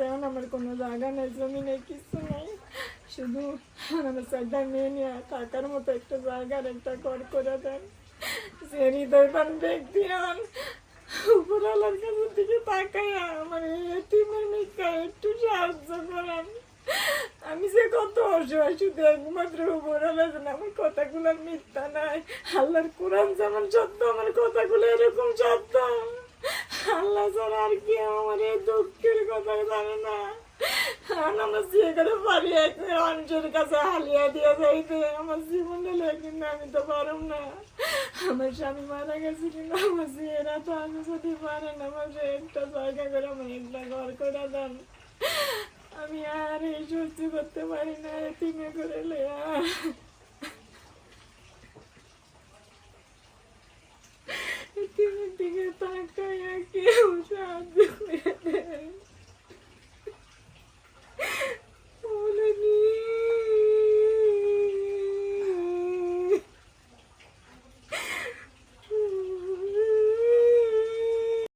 এখন আমার কোনো জায়গা নেই জমি নেই কিছু নেই শুধু আমার মেয়ে নিয়ে থাকার মতো একটা জায়গার একটা ঘর করে দেন যে হৃদয়বান ব্যক্তি হন উপরওয়ালার কাছে দিকে তাকায় আমার একটু সাহায্য করেন আমি যে কত অসহায় শুধু একমাত্র উপরওয়ালা যেন আমার কথাগুলো মিথ্যা নাই আল্লাহর কোরআন যেমন সত্য, আমার কথাগুলো এরকম সত্য। আল্লাহ ছাড়া আর কি আমার এই দুঃখের কথা জানে না। আর আমার বিয়ে করে পারি কাছে হালিয়া দিয়ে যাইতে আমার জীবনটা লেগে কিন্তু আমি তো পারম না। আমার স্বামী মারা গেছে কিন্তু আমার বিয়েরা তো আমি যদি পারেন আমার যে একটা জায়গা করে আমার একটা ঘর করে দেন। আমি আর এই সহ্য করতে পারি না, এতিমে করে লেয়া এতিমের দিকে